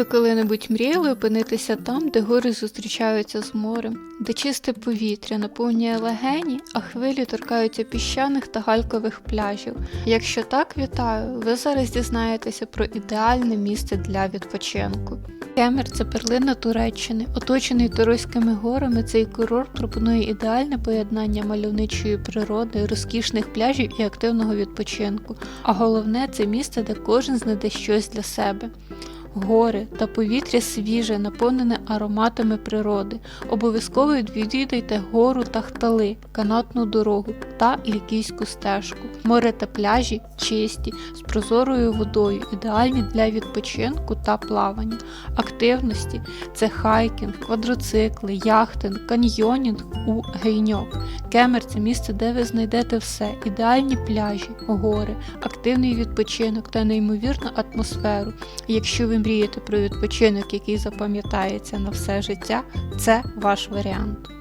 Ви коли-небудь мріяли опинитися там, де гори зустрічаються з морем, де чисте повітря наповнює легені, а хвилі торкаються піщаних та галькових пляжів. Якщо так, вітаю, ви зараз дізнаєтеся про ідеальне місце для відпочинку. Кемер це перлина Туреччини. Оточений Туруськими горами, цей курорт пропонує ідеальне поєднання мальовничої природи, розкішних пляжів і активного відпочинку. А головне це місце, де кожен знайде щось для себе. Гори та повітря свіже, наповнене ароматами природи. Обов'язково відвідайте гору Тахтали, канатну дорогу та лікійську стежку. Море та пляжі чисті, з прозорою водою, ідеальні для відпочинку та плавання. Активності це хайкінг, квадроцикли, яхтинг, каньйонінг у гейньок. Кемер це місце, де ви знайдете все: ідеальні пляжі, гори, активний відпочинок та неймовірну атмосферу. Якщо ви мрієте про відпочинок, який запам'ятається на все життя, це ваш варіант.